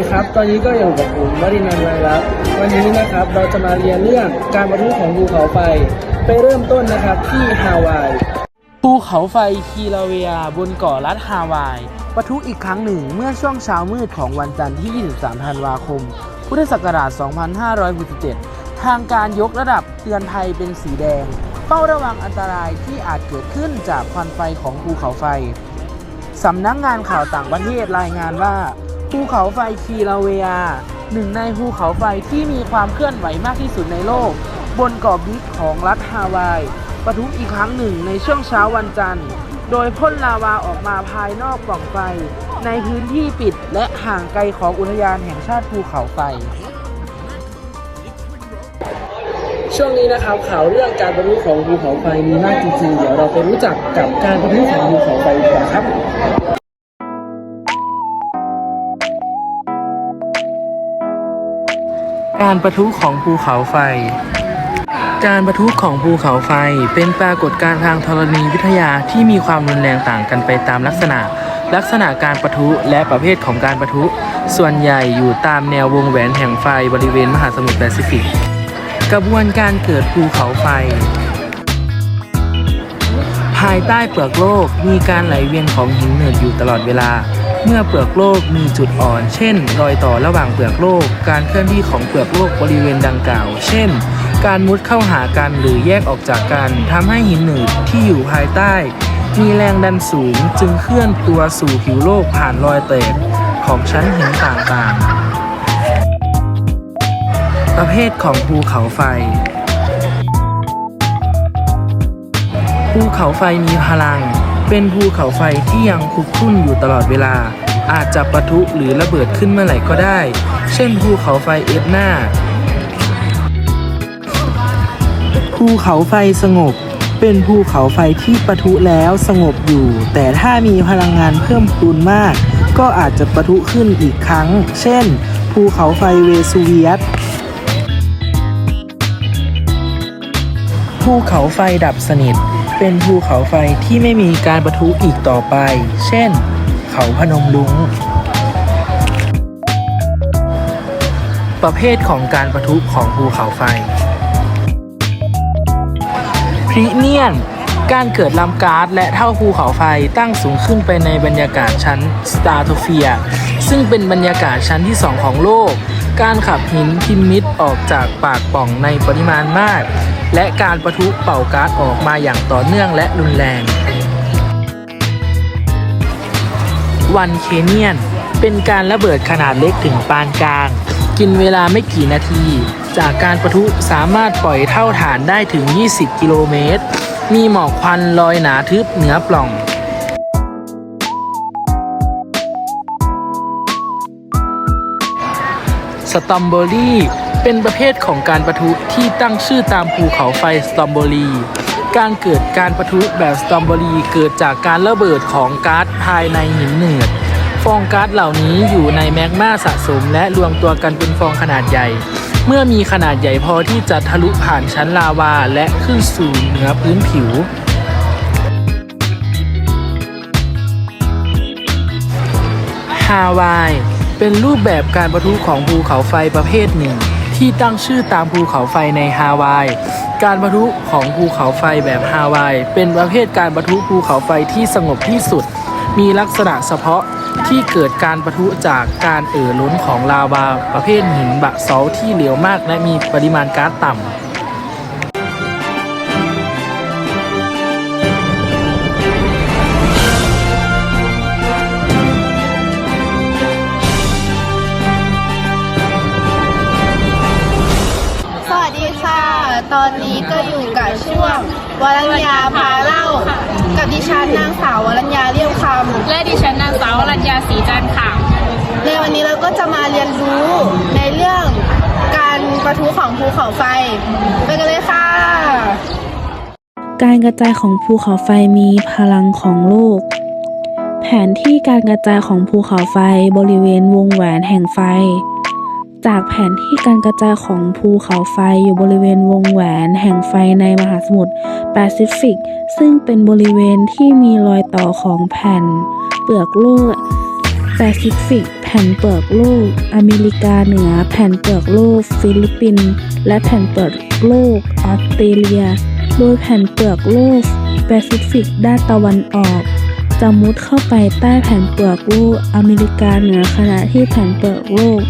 ดีครับ ตอนนี้ก็อยู่กับผมวรินันท์ไวรักษ์วันนี้นะครับเราจะมาเรียนเรื่องการบรรทุของภูเขาไฟ ไปเริ่มต้นนะครับที่ฮาวาย ภูเขาไฟคีลาเวียบนเกาะรัฐฮาวายปะทุอีกครั้งหนึ่งเมื่อช่วงเช้ามืดของวันจันทร์ที่ 23 ธันวาคม พุทธศักราช 2567 ทางการยกระดับเตือนภัยเป็นสีแดง เฝ้าระวังอันตรายที่อาจเกิดขึ้นจากควันไฟของภูเขาไฟสำนักงานข่าวต่างประเทศรายงานว่า ภูเขาไฟคีลาเวียหนึ่งในภูเขาไฟที่มีความเคลื่อนไหวมากที่สุดในโลก บนเกาะบิ๊กของรัฐฮาวายปะทุอีกครั้งหนึ่งในช่วงเช้าวันจันทร์ โดยพ่นลาวาออกมาภายนอกปล่องไฟ ในพื้นที่ปิดและห่างไกลของอุทยานแห่งชาติภูเขาไฟ ช่วงนี้นะครับข่าวเรื่องการบรรลุของภูเขาไฟมีมากจริงๆ เดี๋ยวเราไปรู้จักกับการบรรลุของภูเขาไฟกันครับ การประทุของภูเขาไฟ การประทุของภูเขาไฟเป็นปรากฏการณ์ทางธรณีวิทยาที่มีความรุนแรงต่างกันไปตามลักษณะ ลักษณะการประทุและประเภทของการประทุ ส่วนใหญ่อยู่ตามแนววงแหวนแห่งไฟบริเวณมหาสมุทรแปซิฟิก กระบวนการเกิดภูเขาไฟ ภายใต้เปลือกโลกมีการไหลเวียนของหินหนืดอยู่ตลอดเวลา เมื่อเปลือกโลกมีจุดอ่อน เช่น รอยต่อระหว่างเปลือกโลก การเคลื่อนที่ของเปลือกโลกบริเวณดังกล่าว เช่น การมุดเข้าหากันหรือแยกออกจากกันทำให้หินหนืดที่อยู่ภายใต้ มีแรงดันสูงจึงเคลื่อนตัวสู่ผิวโลกผ่านรอยแตกของชั้นหินต่างๆ ประเภทของภูเขาไฟภูเขาไฟมีพลัง เป็นภูเขาไฟที่ยังคุกรุ่นอยู่ตลอดเวลา อาจจะปะทุหรือระเบิดขึ้นเมื่อไหร่ก็ได้ เช่นภูเขาไฟเอตนาภูเขาไฟสงบ เป็นภูเขาไฟที่ปะทุแล้วสงบอยู่ แต่ถ้ามีพลังงานเพิ่มพูนมาก ก็อาจจะปะทุขึ้นอีกครั้ง เช่น ภูเขาไฟเวซูเวียสภูเขาไฟดับสนิท เป็นภูเขาไฟที่ไม่มีการประทุอีกต่อไป เช่น เขาพนมลุง ประเภทของการประทุของภูเขาไฟ พรีเนียน การเกิดลำก๊าซและเท่าภูเขาไฟตั้งสูงขึ้นไปในบรรยากาศชั้นสตาร์โทเฟีย ซึ่งเป็นบรรยากาศชั้นที่2ของโลก การขับหินพิมมิดออกจากปากปล่องในปริมาณมาก และการประทุเป่าก๊าซออกมาอย่างต่อเนื่องและรุนแรง วันเคเนียน เป็นการระเบิดขนาดเล็กถึงปานกลาง กินเวลาไม่กี่นาที จากการประทุสามารถปล่อยเท่าฐานได้ถึง 20 กิโลเมตร มีหมอกควันลอยหนาทึบเหนือปล่อง สตรอมเบอรี่ เป็นประเภทของการประทุที่ตั้งชื่อตามภูเขาไฟสตรอมเบอรี่ การเกิดการประทุแบบสตรอมเบอรี่เกิดจากการระเบิดของก๊าซภายในหินเหนืดฟองก๊าซเหล่านี้อยู่ในแมกมาสะสม และรวมตัวกันเป็นฟองขนาดใหญ่ เมื่อมีขนาดใหญ่พอที่จะทะลุผ่านชั้นลาวาและขึ้นสู่เหนือพื้นผิว ฮาวาย เป็นรูปแบบการประทุของภูเขาไฟประเภทหนึ่ง ที่ตั้งชื่อตามภูเขาไฟในฮาวาย การประทุของภูเขาไฟแบบฮาวาย เป็นประเภทการประทุภูเขาไฟที่สงบที่สุด มีลักษณะเฉพาะที่เกิดการประทุจากการเอ่อล้นของลาวา ประเภทหินบะเซาท์ที่เหลวมากและมีปริมาณก๊าซต่ำ วรัญญาพาเล่า กับดิฉันนางสาววรัญญาเรียบคและดิฉันนางสาวรัญญาศรีจันทร์ค่ะำในวันนี้เราก็จะมาเรียนรู้ในเรื่องการประทุของภูเขาไฟ ไปกันเลยค่ะ การกระจายของภูเขาไฟมีพลังของโลก แผนที่การกระจายของภูเขาไฟบริเวณวงแหวนแห่งไฟ จากแผนที่การกระจายของภูเขาไฟอยู่บริเวณวงแหวนแห่งไฟในมหาสมุทร แปซิฟิก ซึ่งเป็นบริเวณที่มีรอยต่อของแผ่น เปลือกโลกแปซิฟิก แผ่นเปลือกโลก อเมริกาเหนือ แผ่นเปลือกโลก ฟิลิปปินส์และแผ่นเปลือกโลกออสเตรเลีย โดยแผ่นเปลือกโลกแปซิฟิกด้านตะวันออกจะมุดเข้าไปใต้แผ่นเปลือกโลกอเมริกาเหนือขณะที่แผ่นเปลือกโลก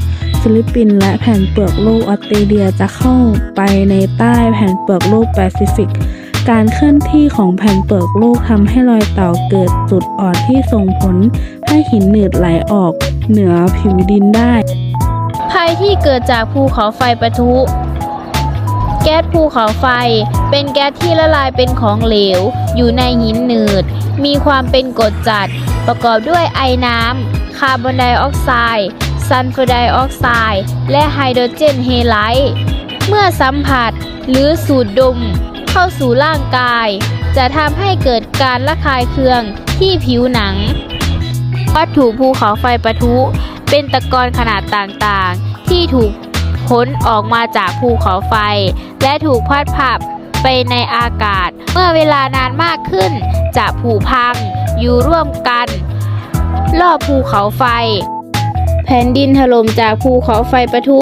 ฟิลิปปินส์และแผ่นเปลือกโลกออสเตรเลียจะเข้าไปในใต้แผ่นเปลือกโลกแปซิฟิก การเคลื่อนที่ของแผ่นเปลือกโลกทำให้รอยต่อเกิดจุดอ่อนที่ส่งผลให้หินหนืดไหลออกเหนือผิวดินได้ ภัยที่เกิดจากภูเขาไฟปะทุ แก๊สภูเขาไฟ เป็นแก๊สที่ละลายเป็นของเหลว อยู่ในหินหนืด มีความเป็นกรดจัด ประกอบด้วยไอน้ำคาร์บอนไดออกไซด์ซัลเฟอร์ไดออกไซด์และไฮโดรเจนเฮไลท์เมื่อสัมผัสหรือสูดดม เข้าสู่ร่างกาย จะทำให้เกิดการระคายเคืองที่ผิวหนัง วัตถุภูเขาไฟปะทุ เป็นตะกอนขนาดต่างๆ ที่ถูกพ้นออกมาจากภูเขาไฟ และถูกพัดผับไปในอากาศ เมื่อเวลานานมากขึ้น จะผุพังอยู่ร่วมกัน รอบภูเขาไฟ แผ่นดินถล่มจากภูเขาไฟปะทุ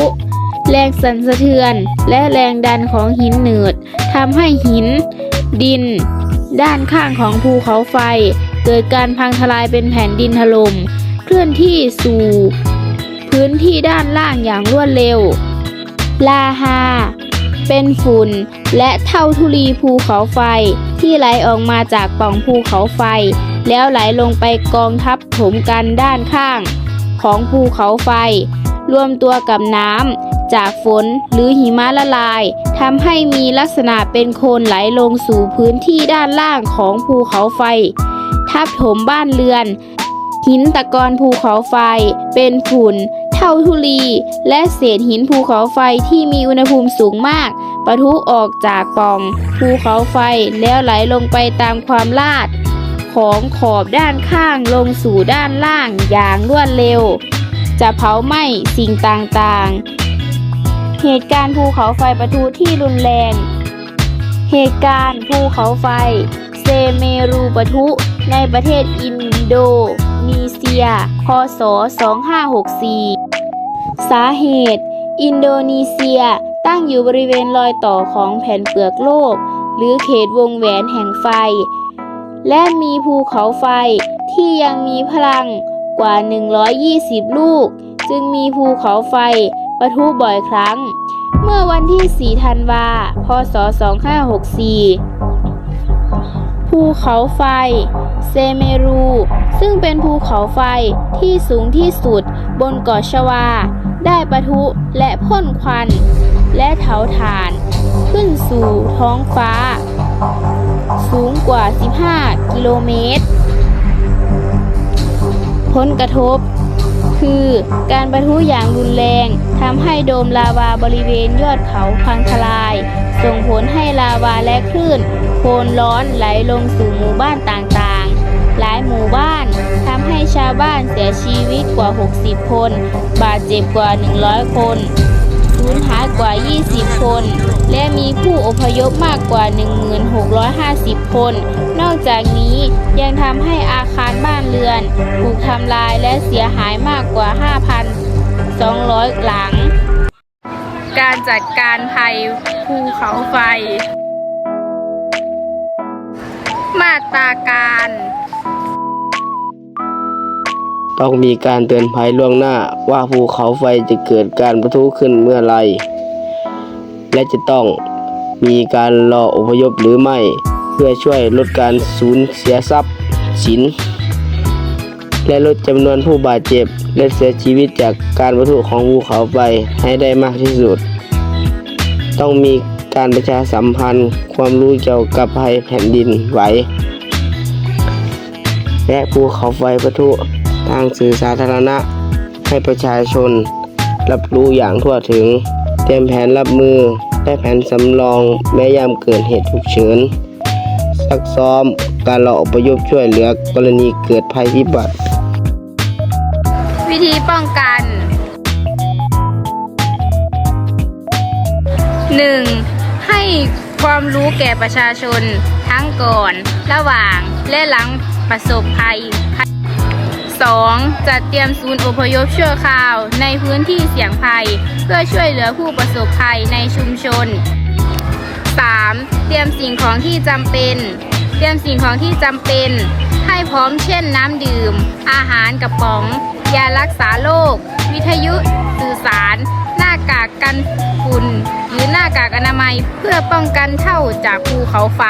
แรงสั่นสะเทือน และแรงดันของหินหนืด ทำให้หิน ดิน ด้านข้างของภูเขาไฟ เกิดการพังทลายเป็นแผ่นดินถล่มเคลื่อนที่สู่ พื้นที่ด้านล่างอย่างรวดเร็ว ลาฮาเป็นฝุ่นและเท่าทุลีภูเขาไฟที่ไหลออกมาจากปล่องภูเขาไฟ แล้วไหลลงไปกองทับถมกันด้านข้าง ของภูเขาไฟ รวมตัวกับน้ำ จากฝนหรือหิมะละลายทำให้มีลักษณะเป็นโคลนไหลลงสู่พื้นที่ด้านล่างของภูเขาไฟ ทับถมบ้านเรือน หินตะกอนภูเขาไฟ เป็นฝุ่น เท่าทุลี และเศษหินภูเขาไฟที่มีอุณหภูมิสูงมากปะทุออกจากปล่อง ภูเขาไฟแล้วไหลลงไปตามความลาด ของขอบด้านข้างลงสู่ด้านล่างอย่างรวดเร็ว จะเผาไหม้สิ่งต่างๆ เหตุการณ์ภูเขาไฟปะทุที่รุนแรง เหตุการณ์ภูเขาไฟ เซเมรูปะทุ ในประเทศอินโดนีเซีย พศ 2564 สาเหตุ อินโดนีเซียตั้งอยู่บริเวณรอยต่อของแผ่นเปลือกโลก หรือเขตวงแหวนแห่งไฟ และมีภูเขาไฟที่ยังมีพลังกว่า 120 ลูก จึงมีภูเขาไฟ ปะทุบ่อยครั้ง เมื่อวันที่ 4 ธันวา พศ 2564 ภูเขาไฟ เซเมรู ซึ่งเป็นภูเขาไฟที่สูงที่สุดบนเกาะชวา ได้ปะทุและพ่นควัน และเถาถ่าน ขึ้นสู่ท้องฟ้า สูงกว่า 15 กิโลเมตร ผลกระทบ คือ การประทุอย่างรุนแรงทำให้โดมลาวาบริเวณยอดเขาพังทลาย ส่งผลให้ลาวาและคลื่นโคลนร้อนไหลลงสู่หมู่บ้านต่างๆ หลายหมู่บ้านทำให้ชาวบ้านเสียชีวิตกว่า 60 คน บาดเจ็บกว่า 100 คน สูญหายกว่า 20 คน และมีผู้อพยพมากกว่า 1,650 คน นอกจากนี้ยังทำให้อาคารบ้านเรือน ถูกทำลายและเสียหายมากกว่า 5,200 หลัง การจัดการภัยภูเขาไฟ มาตราการ ต้องมีการเตือนภัยล่วงหน้าว่าภูเขาไฟจะเกิดการประทุขึ้นเมื่อไร และจะต้องมีการรออพยพหรือไม่ เพื่อช่วยลดการสูญเสียทรัพย์สิน และลดจำนวนผู้บาดเจ็บ และเสียชีวิตจากการประทุของภูเขาไฟให้ได้มากที่สุด ต้องมีการประชาสัมพันธ์ความรู้เกี่ยวกับภัยแผ่นดินไหวและภูเขาไฟปะทุ ทางสื่อสาธารณะ ให้ประชาชน รับรู้อย่างทั่วถึง เตรียมแผนรับมือและแผนสำรองแม้ยามเกิดเหตุฉุกเฉินซักซ้อมการรออพยพช่วยเหลือกรณีเกิดภัยพิบัติ วิธีป้องกัน 1. ให้ความรู้แก่ประชาชนทั้งก่อน ระหว่างและหลังประสบภัย 2. จัดเตรียมศูนย์อพยพชั่วคราว ในพื้นที่เสี่ยงภัย เพื่อช่วยเหลือผู้ประสบภัยในชุมชน 3. เตรียมสิ่งของที่จำเป็น เตรียมสิ่งของที่จำเป็น ให้พร้อมเช่นน้ำดื่ม อาหารกระป๋อง ยารักษาโรควิทยุสื่อสาร หน้ากากกันฝุ่น หรือหน้ากากอนามัยเพื่อป้องกันเท่าจากภูเขาไฟ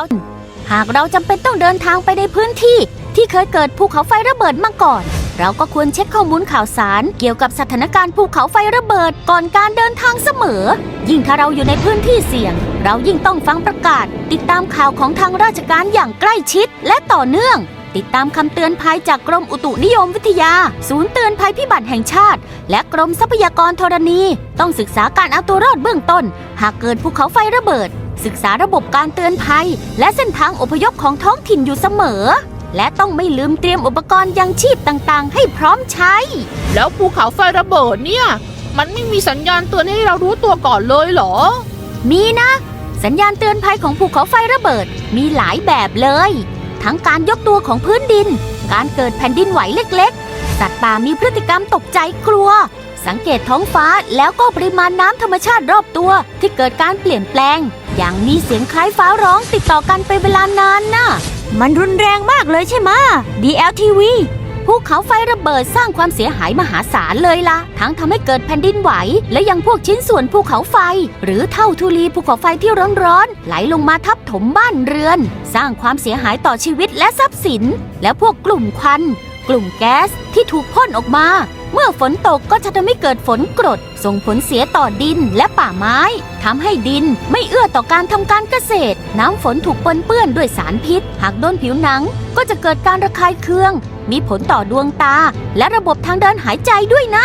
เราหากเราจำเป็นต้องเดินทางไปในพื้นที่ ที่เคยเกิดภูเขาไฟระเบิดมาก่อน เราก็ควรเช็คข้อมูลข่าวสาร เกี่ยวกับสถานการณ์ภูเขาไฟระเบิดก่อนการเดินทางเสมอ ยิ่งถ้าเราอยู่ในพื้นที่เสี่ยง เรายิ่งต้องฟังประกาศ ติดตามข่าวของทางราชการอย่างใกล้ชิด และต่อเนื่อง ติดตามคำเตือนภัยจากกรมอุตุนิยมวิทยา ศูนย์เตือนภัยพิบัติแห่งชาติ และกรมทรัพยากรธรณี ต้องศึกษาการเอาตัวรอดเบื้องต้น หากเกิดภูเขาไฟระเบิด ศึกษาระบบการเตือนภัย และเส้นทางอพยพของท้องถิ่นอยู่เสมอ และต้องไม่ลืมเตรียมอุปกรณ์ยังชีพต่างๆ ให้พร้อมใช้ แล้วภูเขาไฟระเบิดเนี่ย มันไม่มีสัญญาณเตือนให้เรารู้ตัวก่อนเลยเหรอ มีนะ สัญญาณเตือนภัยของภูเขาไฟระเบิดมีหลายแบบเลย ทั้งการยกตัวของพื้นดิน การเกิดแผ่นดินไหวเล็กๆ สัตว์ป่ามีพฤติกรรมตกใจกลัว สังเกตท้องฟ้าแล้วก็ปริมาณน้ำธรรมชาติรอบตัวที่เกิดการเปลี่ยนแปลง อย่างมีเสียงคล้ายฟ้าร้องติดต่อกันเป็นเวลานานน่ะ มันรุนแรงมากเลยใช่ไหม DLTV ภูเขาไฟระเบิดสร้างความเสียหายมหาศาลเลยล่ะ ทั้งทำให้เกิดแผ่นดินไหว และยังพวกชิ้นส่วนภูเขาไฟ หรือเท่าทุลีภูเขาไฟที่ร้อนๆไหลลงมาทับถมบ้านเรือน สร้างความเสียหายต่อชีวิตและทรัพย์สิน และพวกกลุ่มควัน กลุ่มแก๊สที่ถูกพ่นออกมา เมื่อฝนตกก็จะทำให้เกิดฝนกรด ส่งผลเสียต่อดินและป่าไม้ทำให้ดินไม่เอื้อต่อการทำการเกษตร น้ำฝนถูกปนเปื้อนด้วยสารพิษ หากโดนผิวหนัง ก็จะเกิดการระคายเคือง มีผลต่อดวงตา และระบบทางเดินหายใจด้วยนะ